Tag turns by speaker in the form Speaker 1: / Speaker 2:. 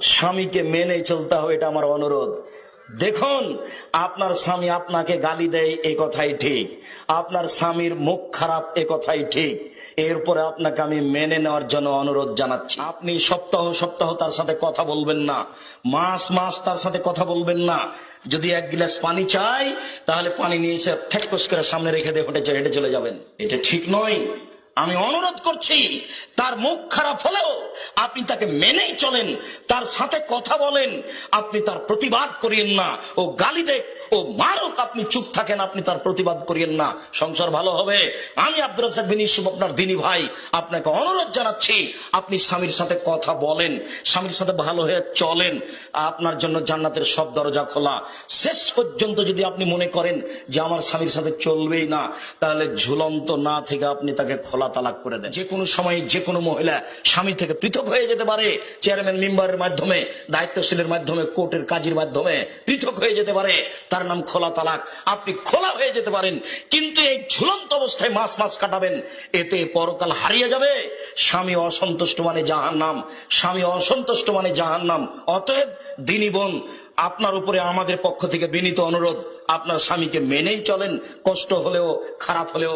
Speaker 1: স্বামীকে মেনে চলতে হবে, এটা আমার অনুরোধ। দেখুন, আপনার স্বামী আপনাকে গালি দেয়, এ কথাই ঠিক। আপনার স্বামীর মুখ খারাপ, এ কথাই ঠিক। এরপরে আপনাকে আমি মেনে নেওয়ার জন্য অনুরোধ জানাচ্ছি। আপনি সপ্তাহ সপ্তাহ তার সাথে কথা বলবেন না। মাস মাস তার সাথে কথা বলবেন না। যদি এক গিলাস পানি চাই তাহলে পানি নিয়ে এসে করে সামনে রেখে দিয়ে হেঁটে চলে যাবেন। এটা ঠিক নয়। আমি অনুরোধ করছি, তার মুখ খারাপ হলেও আপনি তাকে মেনেই চলেন, তার সাথে কথা বলেন, আপনি তার প্রতিবাদ করিয়েন না, ও গালি দেখ, ও মারুক, আপনি চুপ থাকেন, আপনি তার প্রতিবাদ করিয়েন না, সংসার ভালো হবে। আমি আব্দুল ইউসুফ আপনার দিনী ভাই, আপনাকে অনুরোধ জানাচ্ছি, আপনি স্বামীর সাথে কথা বলেন, স্বামীর সাথে ভালো হয়ে চলেন, আপনার জন্য জান্নাতের সব দরজা খোলা। শেষ পর্যন্ত যদি আপনি মনে করেন যে আমার স্বামীর সাথে চলবেই না, তাহলে ঝুলন্ত না থেকে আপনি তাকে খোলা তালাক করে দেন যে কোনো সময় যে কোনো মহিলা স্বামী থেকে পৃথক হয়ে যেতে পারে চেয়ারম্যান মেম্বারের মাধ্যমে, দায়িত্বশীলের মাধ্যমে কোর্টের কাজের মাধ্যমে পৃথক হয়ে যেতে পারে। তার নাম খোলা তালাক। আপনি খোলা হয়ে যেতে পারেন, কিন্তু এই ঝুলন্ত অবস্থায় মাস মাস কাটাবেন। এতে পরকাল হারিয়ে যাবে। স্বামী অসন্তুষ্ট মানে জাহান নাম স্বামী অসন্তুষ্ট মানে জাহান নাম অতএব দিনী বোন, আপনার উপরে আমাদের পক্ষ থেকে বিনীত অনুরোধ, আপনার স্বামীকে মেনেই চলেন। কষ্ট হলেও, খারাপ হলেও